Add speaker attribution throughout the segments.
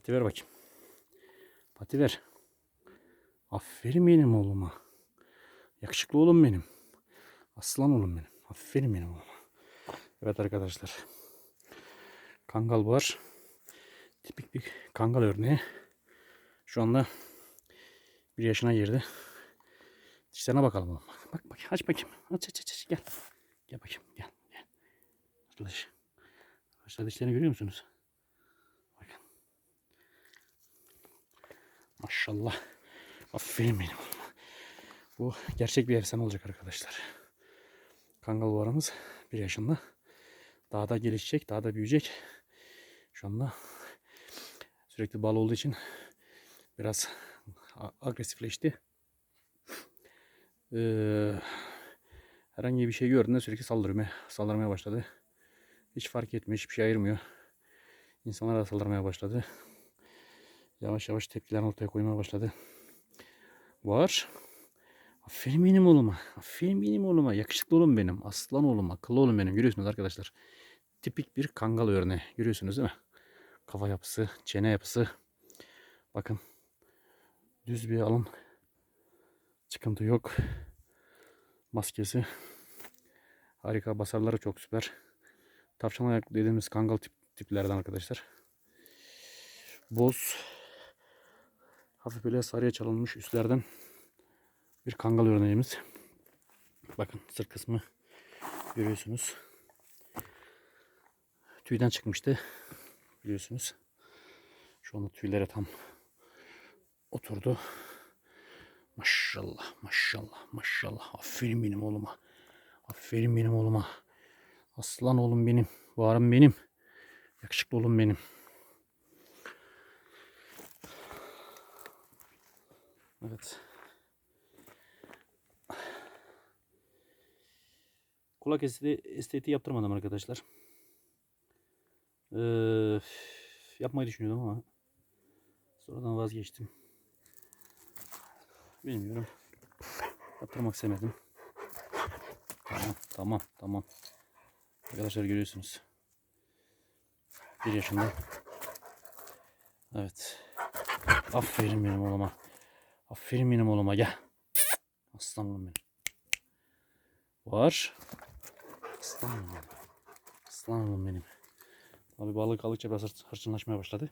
Speaker 1: Pati ver bakayım. Pati ver. Aferin benim oğluma. Yakışıklı oğlum benim. Aslan oğlum benim. Aferin benim oğluma. Evet arkadaşlar. Kangal var. Tipik bir kangal örneği. Şu anda bir yaşına girdi. Dişlerine bakalım oğlum. Bak, bak, bak aç bakayım. Aç aç aç, aç. gel. Gel bakayım gel. gel. Arkadaş. Arkadaşlar dişlerini görüyor musunuz? Maşallah. Aferin benim. Bu gerçek bir efsane olacak arkadaşlar. Kangal varamız bir yaşında. Daha da gelişecek, daha da büyüyecek. Şu anda sürekli bal olduğu için biraz agresifleşti. Ee, herhangi bir şey gördüğünde sürekli saldırmaya, saldırmaya başladı. Hiç fark etmiyor, hiçbir şey ayırmıyor. İnsanlara da saldırmaya başladı. Yavaş yavaş tepkilerini ortaya koymaya başladı. Var. Aferin benim oğluma. Aferin benim oğluma. Yakışıklı oğlum benim. Aslan oğlum. Akıllı oğlum benim. Görüyorsunuz arkadaşlar. Tipik bir kangal örneği. Görüyorsunuz değil mi? Kafa yapısı, çene yapısı. Bakın. Düz bir alın. Çıkıntı yok. Maskesi. Harika. Basarları çok süper. Tavşan ayak dediğimiz kangal tip, tiplerden arkadaşlar. Boz. Hafif böyle sarıya çalınmış üstlerden bir kangal örneğimiz. Bakın sırt kısmı görüyorsunuz. Tüyden çıkmıştı. Biliyorsunuz. Şu anda tüylere tam oturdu. Maşallah, maşallah, maşallah. Aferin benim oğluma. Aferin benim oğluma. Aslan oğlum benim. Varım benim. Yakışıklı oğlum benim. Evet. Kulak estetiği, estetiği yaptırmadım arkadaşlar. Ee, yapmayı düşünüyordum ama sonradan vazgeçtim. Bilmiyorum. Yaptırmak istemedim. Tamam, tamam, tamam. Arkadaşlar görüyorsunuz. Bir yaşında. Evet. Aferin benim oğluma. Aferin benim oğluma gel. Aslan oğlum benim. Var. Aslan oğlum. Aslan oğlum benim. Abi balık aldıkça biraz hır- hırçınlaşmaya başladı.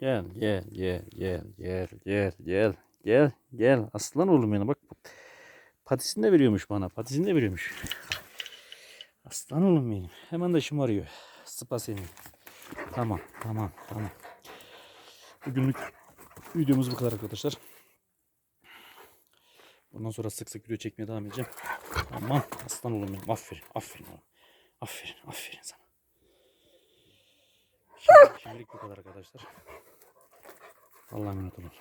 Speaker 1: Gel gel gel gel gel gel gel gel gel aslan oğlum benim bak patisini de veriyormuş bana patisini de veriyormuş. Aslan oğlum benim hemen de şımarıyor. Sıpa seni. Tamam tamam tamam. Bugünlük videomuz bu kadar arkadaşlar. Bundan sonra sık sık video çekmeye devam edeceğim. Aman aslan oğlum benim. Aferin. Aferin oğlum. Aferin. Aferin sana. Şimdi, şimdilik bu kadar arkadaşlar. Allah'a emanet olun.